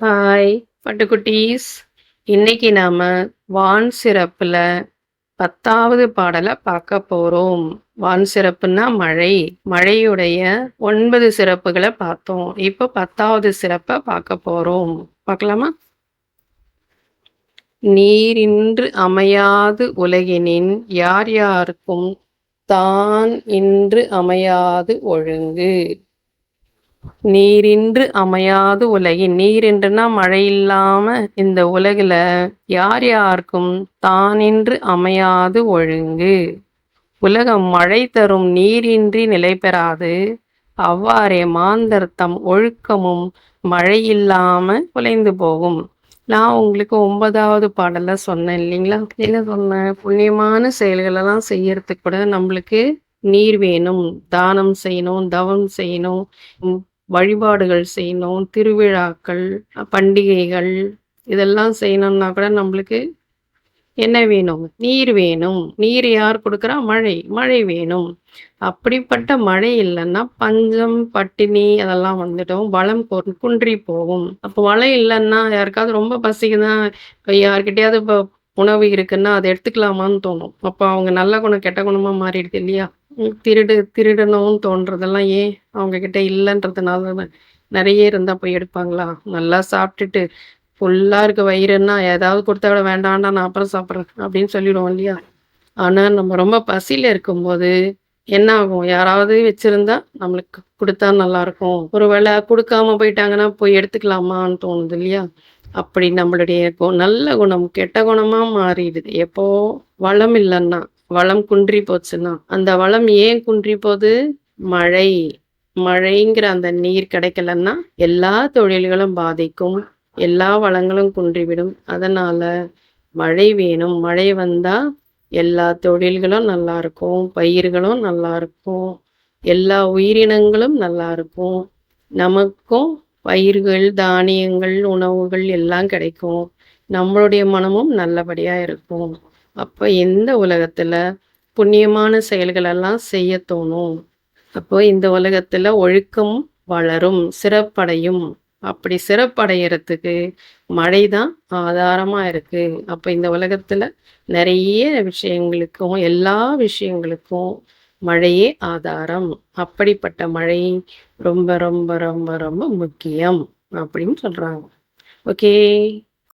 Hi பட்டுக்குட்டீஸ். இன்னைக்கு நாம வான் சிறப்புல பத்தாவது பாடலை பார்க்க போறோம். வான் சிறப்புன்னா மழை. மழையுடைய ஒன்பது சிறப்புகளை பார்த்தோம். இப்போ பத்தாவது சிறப்பை பார்க்க போறோம். பார்க்கலாமா? நீரின்று அமையாது உலகினின் யார் யாருக்கும் தான் இன்று அமையாது ஒழுங்கு. நீரின்று அமையாது உலகின். நீரின்றுனா மழை இல்லாம இந்த உலகுல யார் யாருக்கும் தானின்று அமையாது ஒழுங்கு. உலகம் மழை தரும் நீரின்றி நிலை பெறாது. அவ்வாறே மாந்தர் தம் ஒழுக்கமும் மழை இல்லாம குலைந்து போகும். நான் உங்களுக்கு ஒன்பதாவது பாடல்ல சொன்னேன் இல்லைங்களா? என்ன சொன்னேன் புண்ணியமான செயல்களெல்லாம் செய்யறதுக்கு கூட நம்மளுக்கு நீர் வேணும். தானம் செய்யணும் தவம் செய்யணும். வழிபாடுகள் செய்யணும் திருவிழாக்கள் பண்டிகைகள் இதெல்லாம் செய்யணும்னா கூட நம்மளுக்கு என்ன வேணும்? நீர் வேணும். நீர் யார் கொடுக்குறா? மழை. மழை வேணும். அப்படிப்பட்ட மழை இல்லைன்னா பஞ்சம் பட்டினி அதெல்லாம் வந்துட்டோம் வளம் குன்றி போகும். அப்போ மழை இல்லைன்னா யாருக்காவது ரொம்ப பசிக்குதான் இப்போ யார்கிட்டயாவது இப்போ உணவு இருக்குன்னா அதை எடுத்துக்கலாமான்னு தோணும். அப்போ அவங்க நல்ல குணம் கெட்ட குணமா மாறிடுது இல்லையா? உம் திருடு திருடணும்னு தோன்றதெல்லாம் ஏன் அவங்க கிட்ட இல்லைன்றதுனால நிறைய இருந்தா போய் எடுப்பாங்களா? நல்லா சாப்பிட்டுட்டு ஃபுல்லா இருக்க வயிறுன்னா ஏதாவது கொடுத்தா விட வேண்டாம்டா நான் அப்புறம் சாப்பிட்றேன் அப்படின்னு சொல்லிடுவோம் இல்லையா? ஆனா நம்ம ரொம்ப பசியில இருக்கும்போது என்ன ஆகும்? யாராவது வச்சிருந்தா நம்மளுக்கு கொடுத்தா நல்லா இருக்கும். ஒருவேளை கொடுக்காம போயிட்டாங்கன்னா போய் எடுத்துக்கலாமான்னு தோணுது இல்லையா? அப்படி நம்மளுடைய நல்ல குணம் கெட்ட குணமா மாறிடுது. எப்போ வளம் இல்லைன்னா வளம் குன்றி போச்சுன்னா அந்த வளம் ஏன் குன்றி போகுது? மழை. மழைங்கிற அந்த நீர் கிடைக்கலன்னா எல்லா தொழில்களும் பாதிக்கும். எல்லா வளங்களும் குன்றிவிடும். அதனால மழை வேணும். மழை வந்தா எல்லா தொழில்களும் நல்லா இருக்கும். பயிர்களும் நல்லா இருக்கும். எல்லா உயிரினங்களும் நல்லா இருக்கும். நமக்கும் பயிர்கள் தானியங்கள் உணவுகள் எல்லாம் கிடைக்கும். நம்மளுடைய மனமும் நல்லபடியா இருக்கும். அப்ப எந்த உலகத்துல புண்ணியமான செயல்கள் எல்லாம் செய்ய தோணும்? அப்போ இந்த உலகத்துல ஒழுக்கம் வளரும் சிறப்படையும். அப்படி சிறப்படையறதுக்கு மழை தான் ஆதாரமா இருக்கு. அப்ப இந்த உலகத்துல நிறைய விஷயங்களுக்கும் எல்லா விஷயங்களுக்கும் மழையே ஆதாரம். அப்படிப்பட்ட மழை ரொம்ப ரொம்ப ரொம்ப ரொம்ப முக்கியம் அப்படின்னு சொல்றாங்க. ஓகே.